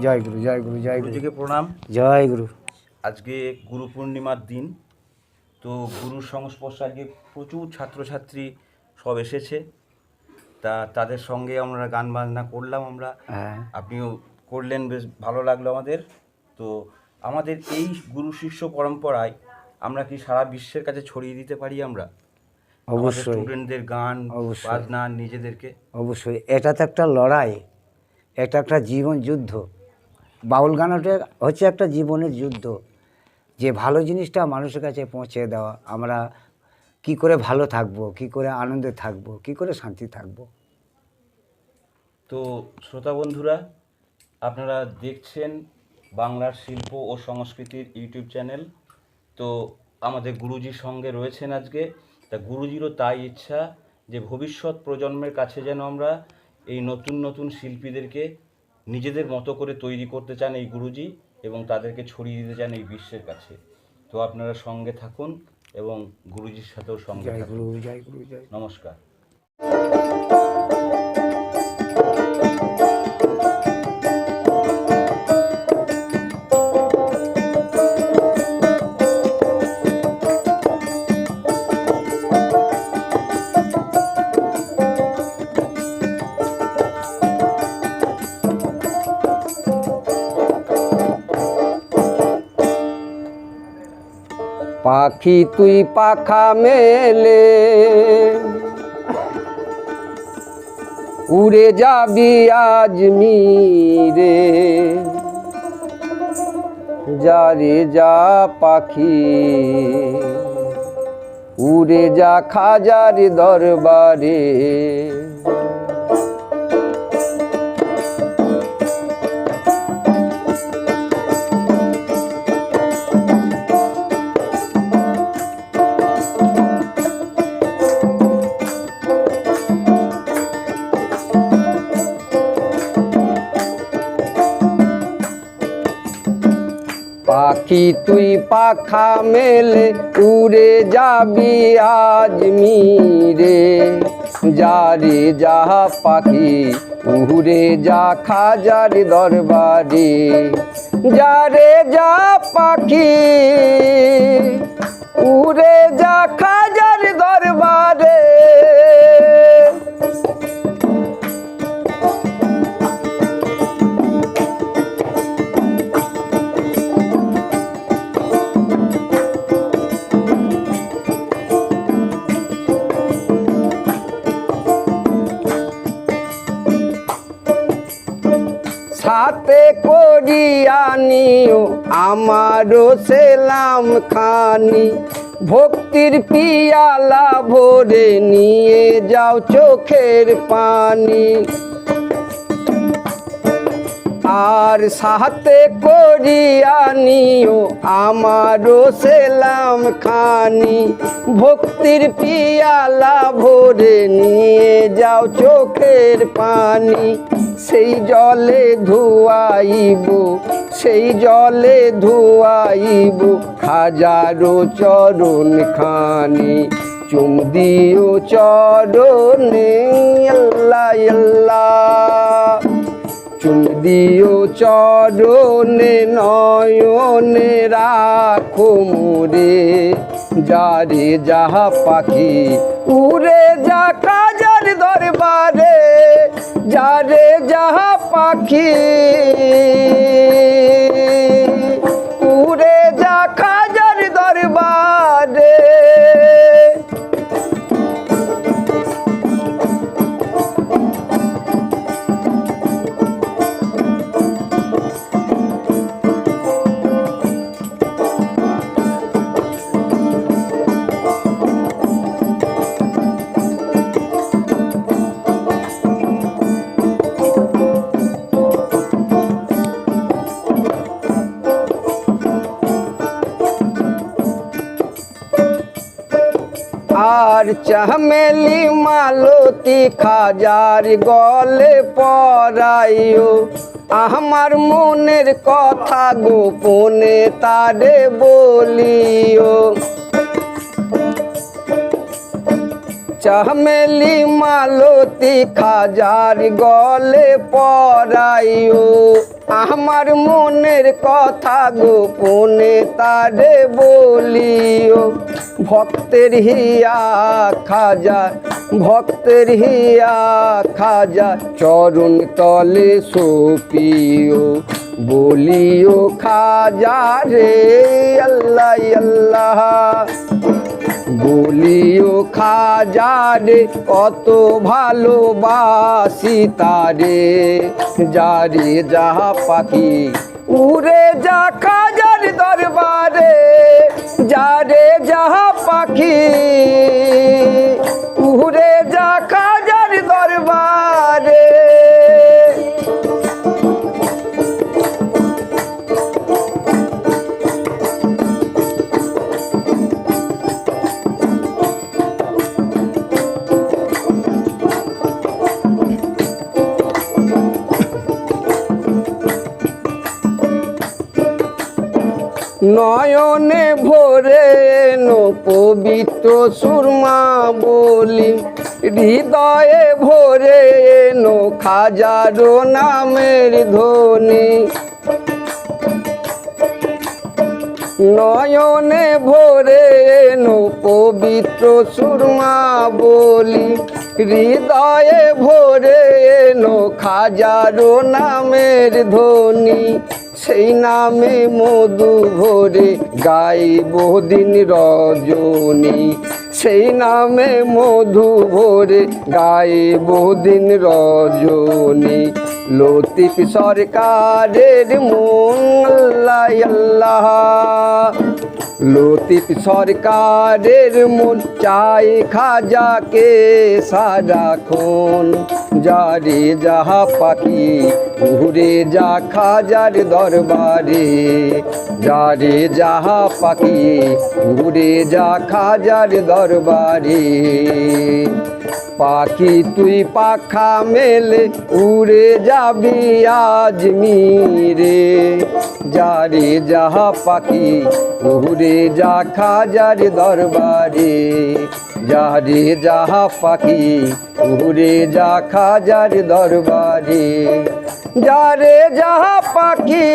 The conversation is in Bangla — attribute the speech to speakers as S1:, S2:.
S1: জয় গুরু জয় গুরু জয় গুরু।
S2: গুরুজিকে প্রণাম।
S1: জয় গুরু।
S2: আজকে গুরু পূর্ণিমার দিন। তো গুরুর সংস্পর্শে আজকে প্রচুর ছাত্রছাত্রী সব এসেছে। তা তাদের সঙ্গে আমরা গান বাজনা করলাম আমরা।
S1: হ্যাঁ।
S2: আপনিও করলেন বেশ ভালো লাগল আমাদের। তো আমাদের এই গুরু শিষ্য পরম্পরায় আমরা কি সারা বিশ্বের কাছে ছড়িয়ে দিতে পারি আমরা?
S1: অবশ্যই।
S2: স্টুডেন্টদের গান। বাজনা নিজেদেরকে।
S1: অবশ্যই। এটা তো একটা লড়াই। এটা একটা জীবন যুদ্ধ। বাউল গানটা হচ্ছে একটা জীবনের যুদ্ধ। যে ভালো জিনিসটা মানুষের কাছে পৌঁছে দেওয়া, আমরা কি করে ভালো থাকব, কি করে আনন্দে থাকব, কি করে শান্তি থাকব।
S2: তো শ্রোতা বন্ধুরা, আপনারা দেখছেন বাংলার শিল্প ও সংস্কৃতির ইউটিউব চ্যানেল। তো আমাদের গুরুজির সঙ্গে রয়েছেন আজকে। তা গুরুজিরও তাই ইচ্ছা যে ভবিষ্যৎ প্রজন্মের কাছে যেন আমরা এই নতুন নতুন শিল্পীদেরকে নিজেদের মতো করে তৈরি করতে চান এই গুরুজি এবং তাদেরকে ছড়িয়ে দিতে চান এই বিশ্বের কাছে। তো আপনারা সঙ্গে থাকুন এবং গুরুজির সাথেও সঙ্গে থাকুন। নমস্কার।
S1: পাখি তুই পাখা মেলে। উড়ে যাবি আজমিরে যা রে যা পাখি। উড়ে যা খাজার দরবারে। পাখি, তুই পাখা মেলে উড়ে যাবি যা রে যা পাখি, উড়ে যা খাজার দরবারে। যা রে যা পাখি, উড়ে যা খাজার দরবারে। করিয়া নিও, আমারও সেলাম খানি। ভক্তির পিয়ালা ভরে নিয়ে যাও চোখের পানি। আর সাথে করিয়া নিও, আমারও সেলাম খানি। ভক্তির পিয়ালা ভরে নিয়ে যাও চোখের পানি। সেই জলে ধুয়াইব, সেই জলে ধুয়াইব হাজারো চরণ খানি, চুম দিও চরণে, আল্লাহ আল্লাহ। চুম দিও চরণে, নয়নে রাখো মোরে, যারে যাহা পাখি উড়ে যা কাজার দরবারে যারে যাহা পাখি আর চামেলি মালতি খাজার গলে পরাইও। আমার মনের কথা গোপনে তারে বলিও। চামেলি মালতি খাজার গলে পরাইও। আমার মনের কথা গোপনে তারে বলিও। ভক্তের হিয়া খাজা, ভক্তের হিয়া খাজা, চরণ তলে সোপিও। বলিও, খাজা রে, আল্লাহ আল্লাহ। বলিও খাজারে কত ভালোবাসি তারে। যারে যাহা পাখি উড়ে যা খাজার দরবারে। যারে যাহা পাখি নয়নে ভরে পবিত্র সুরমা বলি। হৃদয়ে ভরে এনো খাজারো নামের ধ্বনি। নয়নে ভরে এনো পবিত্র সুরমা বলি। হৃদয়ে ভরে এনো খাজারো নামের ধ্বনি। সেই নামে মধু ভরে গাইব দিন রজনী। সেই নামে মধু ভরে গাইব দিন রজনী। লতিফ সরকারের আল্লাহ। লতিফ সরকারের মন চাই খাজাকে সারাক্ষণ যারে যাহা পাখি ঘুরে যা খাজার দরবারে, যারে যাহা পাখি ঘুরে যা খাজার দরবারে। পাখি তুই পাখা মেলে, উড়ে যাবি আজমিরে যারে যাহা পাখি উড়ে যা খাজার দরবারে। যারে যাহা পাখি উড়ে যা খাজার দরবারে। যারে যাহা পাখি